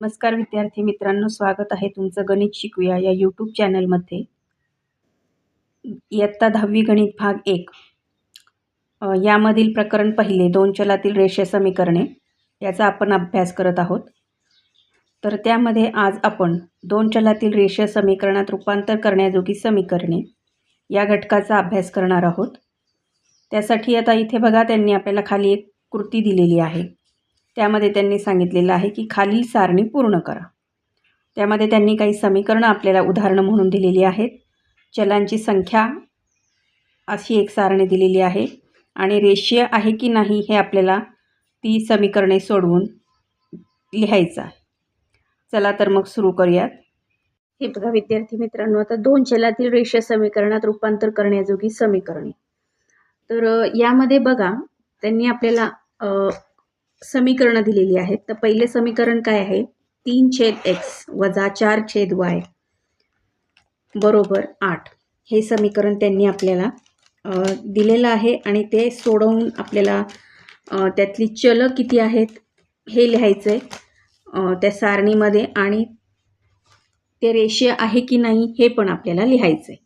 नमस्कार विद्यार्थी मित्रांनो स्वागत आहे तुमचं गणित शिकूया या यूट्यूब चॅनलमध्ये इयत्ता दहावी गणित भाग एक. यामधील प्रकरण पहिले दोन चलातील रेषे समीकरणे याचा आपण अभ्यास करत आहोत. तर त्यामध्ये आज आपण दोन चलातील रेषे समीकरणात रूपांतर करण्याजोगी समीकरणे या घटकाचा अभ्यास करणार आहोत. त्यासाठी आता इथे बघा त्यांनी आपल्याला खाली एक कृती दिलेली आहे. त्यामध्ये त्यांनी सांगितलेलं आहे की खालील सारणी पूर्ण करा. त्यामध्ये त्यांनी काही समीकरणं आपल्याला उदाहरणं म्हणून दिलेली आहेत. चलांची संख्या अशी एक सारणी दिलेली आहे. आणि रेषीय आहे की नाही हे आपल्याला ती समीकरणे सोडवून लिहायचं आहे. चला तर मग सुरू करूयात. हे बघा विद्यार्थी मित्रांनो आता दोन चलातील रेषीय समीकरणात रूपांतर करण्याजोगी समीकरणे. तर यामध्ये बघा त्यांनी आपल्याला समीकरणं दिलेली आहेत. तर पहिले समीकरण काय आहे? तीन छेद एक्स वजा चार छेद वाय बरोबर आठ. हे समीकरण त्यांनी आपल्याला दिलेलं आहे आणि ते सोडवून आपल्याला त्यातली चल किती आहेत हे लिहायचं आहे त्या सारणीमध्ये आणि ते रेषीय आहे की नाही हे पण आपल्याला लिहायचं आहे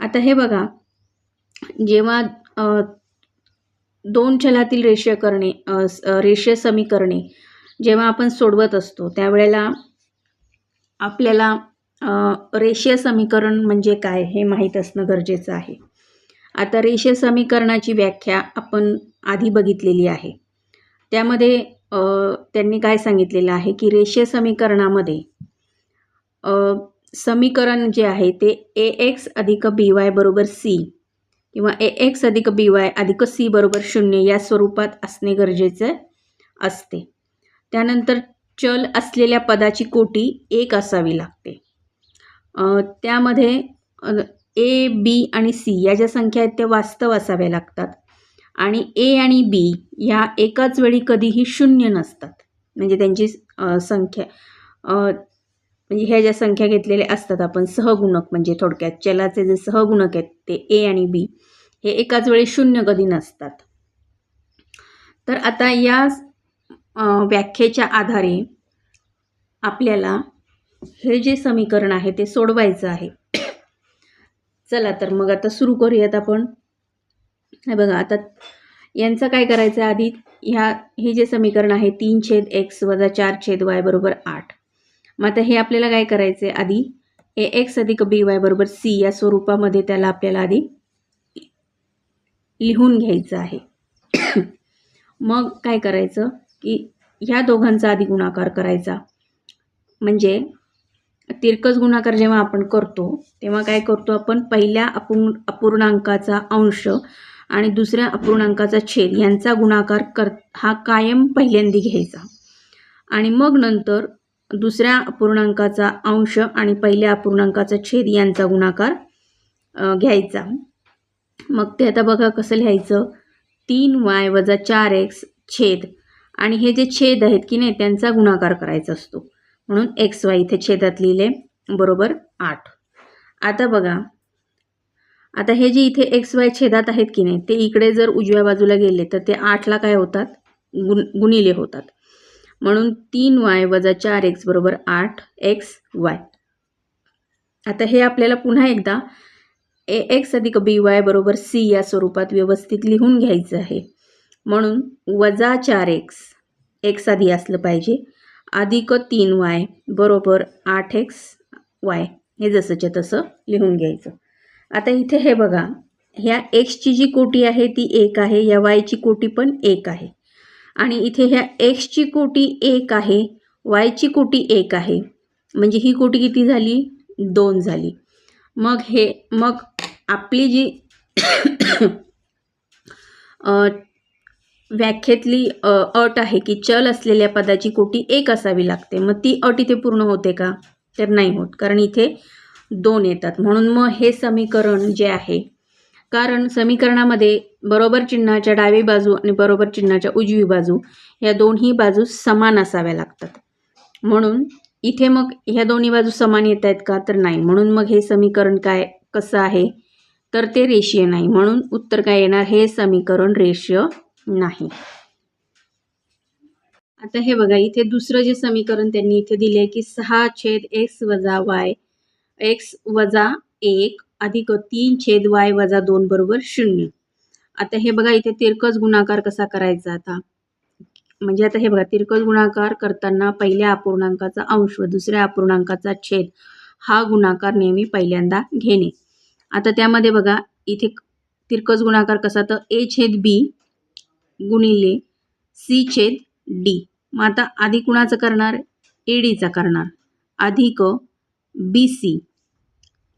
आता हे बघा जेव्हा दोन चलातील रेषीय करणे रेषीय समीकरणे जेव्हा आपण सोडवत असतो त्यावेळेला आपल्याला रेषीय समीकरण म्हणजे काय हे माहीत असणं गरजेचं आहे. आता रेषीय समीकरणाची व्याख्या आपण आधी बघितलेली आहे. त्यामध्ये त्यांनी काय सांगितलेलं आहे की रेषीय समीकरणामध्ये समीकरण जे आहे ते ए एक्स अधिक बी वाय बरोबर सी किंवा ए एक्स अधिक बी वाय अधिक सी बरोबर शून्य या स्वरूपात असणे गरजेचे असते. त्यानंतर चल असलेल्या पदाची कोटी एक असावी लागते. त्यामध्ये ए बी आणि सी या ज्या संख्या आहेत त्या वास्तव असाव्या लागतात. आणि ए आणि बी ह्या एकाच वेळी कधीही शून्य नसतात. म्हणजे त्यांची संख्या. म्हणजे ह्या ज्या संख्या घेतलेल्या असतात आपण सहगुणक म्हणजे थोडक्यात चलाचे जे सहगुणक आहेत ते ए आणि बी हे एकाच वेळी शून्य कधी नसतात. तर आता या व्याख्येच्या आधारे आपल्याला हे जे समीकरण आहे ते सोडवायचं आहे. चला तर मग आता सुरू करूयात आपण. हे बघा आता यांचं काय करायचं आहे आधी? ह्या हे जे समीकरण आहे तीन छेद एक्स वजा चार छेद वाय बरोबर आठ. मग आता हे आपल्याला काय करायचं आहे आधी? ए एक्स अधिक बी वाय बरोबर सी या स्वरूपामध्ये त्याला आपल्याला आधी लिहून घ्यायचं आहे. मग काय करायचं की ह्या दोघांचा आधी गुणाकार करायचा. म्हणजे तिरकस गुणाकार जेव्हा आपण करतो तेव्हा काय करतो आपण? पहिल्या अपूर्ण अपूर्णांकाचा अंश आणि दुसऱ्या अपूर्णांकाचा छेद यांचा गुणाकार कर हा कायम पहिल्यांदी घ्यायचा. आणि मग नंतर दुसऱ्या अपूर्णांकाचा अंश आणि पहिल्या अपूर्णांकाचा छेद यांचा गुणाकार घ्यायचा. मग ते आता बघा कसं लिहायचं. तीन वाय वजा चार एक्स छेद. आणि हे जे छेद आहेत की नाही त्यांचा गुणाकार करायचा असतो. म्हणून एक्स वाय इथे छेदात लिहिले बरोबर आठ. आता बघा. आता हे जे इथे एक्स वाय छेदात आहेत की नाही ते इकडे जर उजव्या बाजूला गेले तर ते आठला काय होतात? गुण गुणिले होतात. म्हणून तीन वाय वजा चार एक्स बरोबर आठ एक्स वाय. आता हे आपल्याला पुन्हा एकदा ए एक्स अधिक बी वाय बरोबर सी या स्वरूपात व्यवस्थित लिहून घ्यायचं आहे. म्हणून वजा चार एक्स एक्स आधी असलं पाहिजे. अधिक तीन वाय बरोबर आठ एक्स वाय. हे जसंच्या तसं लिहून घ्यायचं. आता इथे हे बघा ह्या एक्सची जी कोटी आहे ती एक आहे या वायची कोटी पण एक आहे. आणि इथे ह्या एक्सची कोटी एक आहे वायची कोटी एक आहे. म्हणजे ही कोटी किती झाली? दोन झाली. मग हे मग आपली जी व्याख्येतली अट आहे की चल असलेल्या पदाची कोटी एक असावी लागते. मग ती अट इथे पूर्ण होते का? तर नाही होत. कारण इथे दोन येतात. म्हणून मग हे समीकरण जे आहे कारण समीकरणामध्ये बरोबर चिन्हाच्या डावी बाजू आणि बरोबर चिन्हाच्या उजवी बाजू या दोन्ही बाजू समान असाव्या लागतात. म्हणून इथे मग ह्या दोन्ही बाजू समान येत आहेत का? तर नाही. म्हणून मग हे समीकरण काय कसं आहे? तर ते रेषीय नाही. म्हणून उत्तर काय येणार? हे समीकरण रेषीय नाही. आता हे बघा इथे दुसरं जे समीकरण त्यांनी इथे दिले की सहा छेद एक्स वजा वाय एक्स वजा एक अधिक तीन छेद वाय वजा दोन बरोबर शून्य. आता हे बघा इथे तिरकस गुणाकार कसा करायचा आता? म्हणजे आता हे बघा तिरकस गुणाकार करताना पहिल्या अपूर्णांकाचा अंश व दुसऱ्या अपूर्णांकाचा छेद हा गुणाकार नेहमी पहिल्यांदा घेणे. आता त्यामध्ये बघा इथे तिरकस गुणाकार कसा? तर ए छेद बी गुणिले सी छेद डी. मग आता आधी कुणाचं करणार? ए डीचा करणार. अधिक बी सी.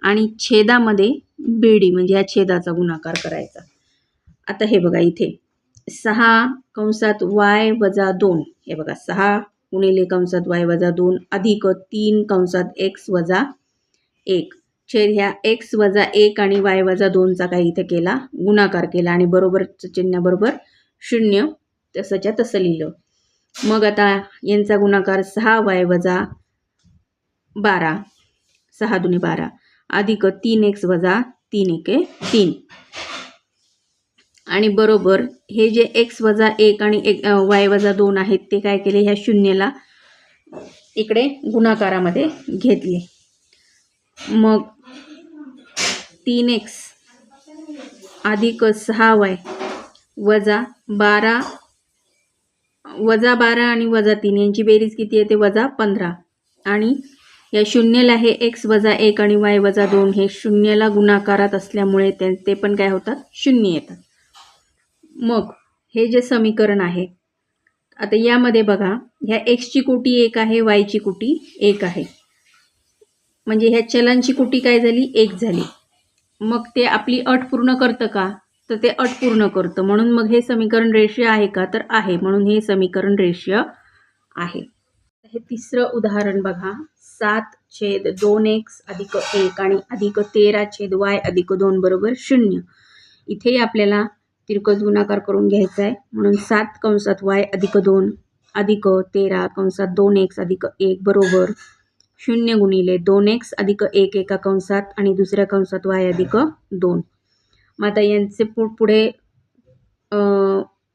आणि छेदामध्ये बीडी म्हणजे या छेदाचा गुणाकार करायचा. आता हे बघा इथे. सहा कंसात वाय वजा दोन. हे बघा सहा गुणिले कंसात वाय वजा दोन अधिक तीन कंसात एक्स वजा एक. छेद ह्या एक्स वजा एक आणि वाय वजा दोनचा काही इथे केला गुणाकार केला आणि बरोबर चिन्हाबरोबर शून्य तसंच्या तसं लिहिलं. मग आता यांचा गुणाकार सहा वाय वजा बारा. सहा दुने बारा. अधिक तीन एक्स वजा तीन एके तीन. आणि बरोबर हे जे एक्स वजा एक आणि एक वाय वजा दोन आहेत ते काय केले? ह्या शून्यला इकडे गुणाकारामध्ये घेतले. मग तीन एक्स अधिक सहा वाय वजा बारा वजा बारा आणि वजा तीन यांची बेरीज किती येते? वजा पंधरा. आणि या शून्यला हे एक्स वजा एक आणि वाय वजा दोन हे शून्यला गुणाकारात असल्यामुळे ते ते पण काय होतात? शून्य येतात. मग हे जे समीकरण आहे आता यामध्ये बघा ह्या एक्सची कोटी एक आहे वायची कोटी एक आहे. म्हणजे ह्या चलांची कोटी काय झाली? एक झाली. मग ते आपली अट पूर्ण करतं का? तर ते अट पूर्ण करतं. म्हणून मग हे समीकरण रेषीय आहे का? तर आहे. म्हणून हे समीकरण रेषीय आहे. हे तिसरं उदाहरण बघा. सात छेद दोन एक्स अधिक एक आणि अधिक तेरा छेद वाय अधिक दोन बरोबर शून्य. इथे आपल्याला तिरकस गुणाकार करून घ्यायचा आहे. म्हणून सात कंसात वाय अधिक दोन अधिक तेरा कंसात दोन एक्स अधिक एक बरोबर शून्य गुणिले दोन एक्स अधिक एक एका कंसात आणि दुसऱ्या कंसात वाय अधिक दोन. मग आता यांचे पु पुढे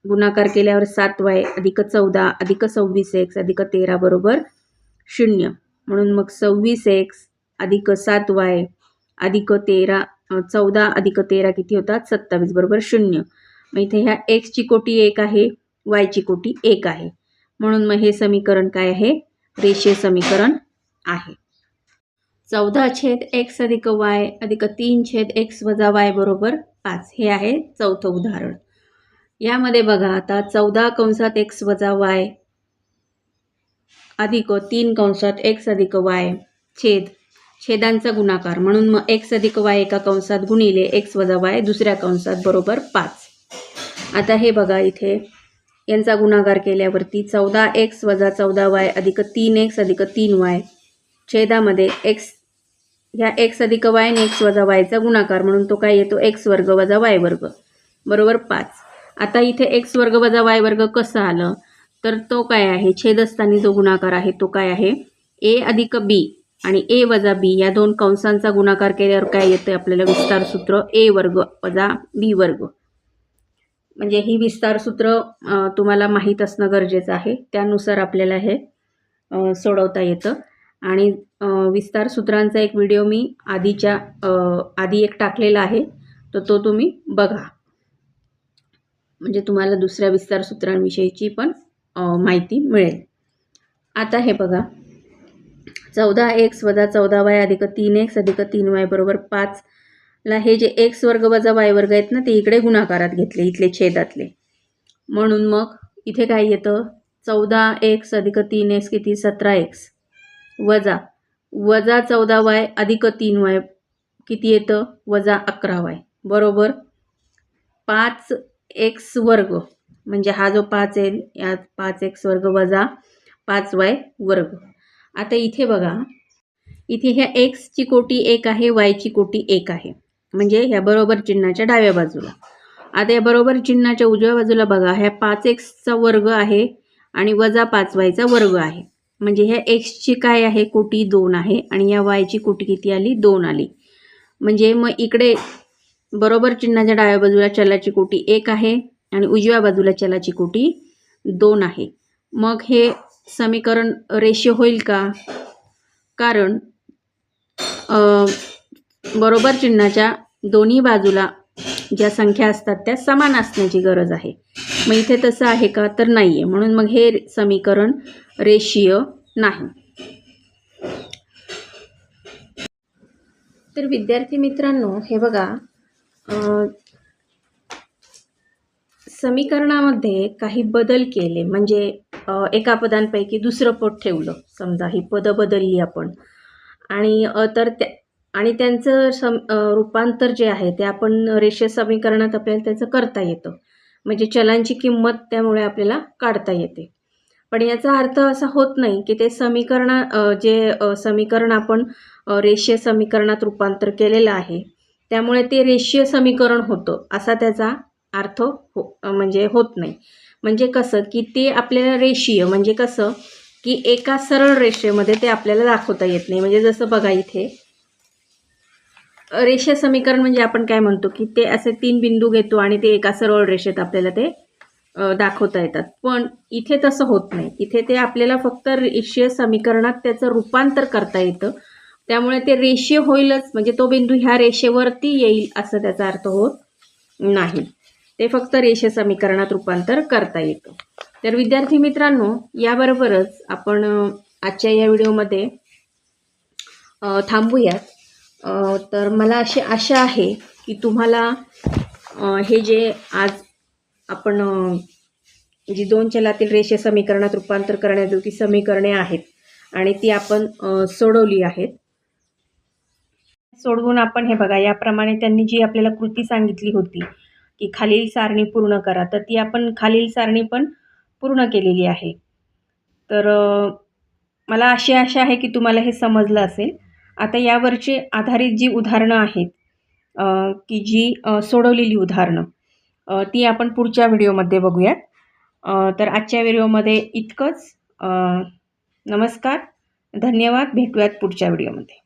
गुणाकार केल्यावर सात वाय अधिक चौदा अधिक सव्वीस एक्स अधिक तेरा बरोबर शून्य. म्हणून मग सव्वीस एक्स अधिक सात वाय अधिक तेरा चौदा अधिक तेरा किती होतात? सत्तावीस बरोबर शून्य. मग इथे ह्या एक्सची कोटी एक आहे वायची कोटी एक आहे. म्हणून मग हे समीकरण काय आहे? रेषीय समीकरण आहे. चौदा छेद एक्स अधिक वाय अधिक तीन छेद एक्स वजा वाय बरोबर पाच. हे आहे चौथं उदाहरण. यामध्ये बघा आता चौदा कंसात एक्स वजा वाय अधिक तीन कंसात एक्स अधिक वाय छेद छेदांचा गुणाकार. म्हणून मग एक्स अधिक वाय एका कंसात गुणिले एक्स वजा वाय दुसऱ्या कंसात बरोबर पाच. आता हे बघा इथे. यांचा गुणाकार केल्यावरती चौदा एक्स वजा चौदा वाय अधिक तीन एक्स अधिक तीन वाय छेदामध्ये एक्स ह्या एक्स अधिक वाय आणि एक्स वजा वायचा गुणाकार. म्हणून तो काय येतो? एक्स वर्ग वजा वाय वर्ग. बरोबर पाच. आता इथे एक्स वर्ग वजा वाय वर्ग कसं आलं? तर तो काय आहे? छेदस्थानी जो गुणाकार आहे तो काय आहे? ए अधिक बी आणि ए वजा बी या दोन कंसांचा गुणाकार केल्यावर काय येतं आपल्याला? विस्तार सूत्र ए वर्ग वजा बी वर्ग. म्हणजे ही विस्तार सूत्र तुम्हाला माहीत असणं गरजेचं आहे. त्यानुसार आपल्याला हे सोडवता येतं. आणि विस्तार सूत्रांचा एक व्हिडिओ मी आधीच्या आधी एक टाकलेला आहे. तर तो तुम्ही बघा. म्हणजे तुम्हाला दुसऱ्या विस्तार सूत्रांविषयीची पण माहिती मिळेल. आता हे बघा. चौदा एक्स वजा चौदा वाय अधिक तीन एक्स अधिक तीन वाय बरोबर पाचला हे जे एक्स वर्ग वजा वाय वर्ग आहेत ना ते इकडे गुणाकारात घेतले इथले छेदातले. म्हणून मग इथे काय येतं? चौदा एक्स अधिक तीन एक्स किती? सतरा एक्स. वजा. वजा चौदा वाय अधिक तीन वाय किती येतं? वजा अकरा वाय. बरोबर. पाच एक्स वर्ग. म्हणजे हा जो पाच आहे यात पाच एक्स वर्ग वजा पाच वाय वर्ग. आता इथे बघा इथे ह्या एक्सची कोटी एक आहे वायची कोटी एक आहे. म्हणजे ह्या बरोबर चिन्हाच्या डाव्या बाजूला. आता या बरोबर चिन्हाच्या उजव्या बाजूला बघा ह्या पाच एक्सचा वर्ग आहे आणि वजा पाच वायचा वर्ग आहे. म्हणजे ह्या एक्सची काय आहे कोटी दोन आहे आणि या वायची कोटी किती आली दोन आली. म्हणजे मग इकडे बरोबर चिन्हाच्या डाव्या बाजूला चलाची कोटी एक आहे आणि उजव्या बाजूला चलाची कोटी दोन आहे. मग हे समीकरण रेषीय होईल का? कारण बरोबर चिन्हाच्या दोन्ही बाजूला ज्या संख्या असतात त्या समान असण्याची गरज आहे. मग इथे तसं आहे का? तर नाही आहे म्हणून मग हे समीकरण रेषीय नाही. तर विद्यार्थी मित्रांनो हे बघा समीकरणामध्ये काही बदल केले म्हणजे एका पदांपैकी दुसरं पद ठेवलं समजा ही पदं बदलली आपण. आणि तर त्या आणि त्यांचं सम रूपांतर जे आहे ते आपण रेषीय समीकरणात आपल्याला त्याचं करता येतं. म्हणजे चलांची किंमत त्यामुळे आपल्याला काढता येते. पण याचा अर्थ असा होत नाही की ते समीकरण जे समीकरण आपण रेषीय समीकरणात रूपांतर केलेलं आहे त्यामुळे ते रेषीय समीकरण होतं असा त्याचा अर्थ हो म्हणजे होत नाही. म्हणजे कसं की ते आपल्याला रेषीय म्हणजे कसं की एका सरळ रेषेमध्ये ते आपल्याला दाखवता येत नाही. म्हणजे जसं बघा इथे रेषे समीकरण म्हणजे आपण काय म्हणतो की ते असे तीन बिंदू घेतो आणि ते एका सरळ रेषेत आपल्याला ते दाखवता येतात. पण इथे तसं होत नाही. इथे ते आपल्याला फक्त रेषीय समीकरणात त्याचं रूपांतर करता येतं. त्यामुळे ते रेषीय होईलच. म्हणजे तो बिंदू ह्या रेषेवरती येईल असं त्याचा अर्थ होत नाही. ते फक्त रेषे समीकरणात रूपांतर करता येतं. तर विद्यार्थी मित्रांनो याबरोबरच आपण आजच्या या व्हिडिओमध्ये थांबूयात. तर मला अशी आशा आहे की तुम्हाला हे जे आज आपण जी दोन चलातील रेषे समीकरणात रूपांतर करण्याजोगी समीकरणे आहेत आणि ती आपण सोडवली आहेत. सोडवून आपण हे बघा याप्रमाणे त्यांनी जी आपल्याला कृती सांगितली होती की खालील सारणी पूर्ण करा. तर ती आपण खालील सारणी पण पूर्ण केलेली आहे. तर मला अशी आशा आहे की तुम्हाला हे समजलं असेल. आता यावरची आधारित जी उदाहरणं आहेत की जी सोडवलेली उदाहरणं ती आपण पुढच्या व्हिडिओमध्ये बघूयात. तर आजच्या व्हिडिओमध्ये इतकंच. नमस्कार. धन्यवाद. भेटूयात पुढच्या व्हिडिओमध्ये.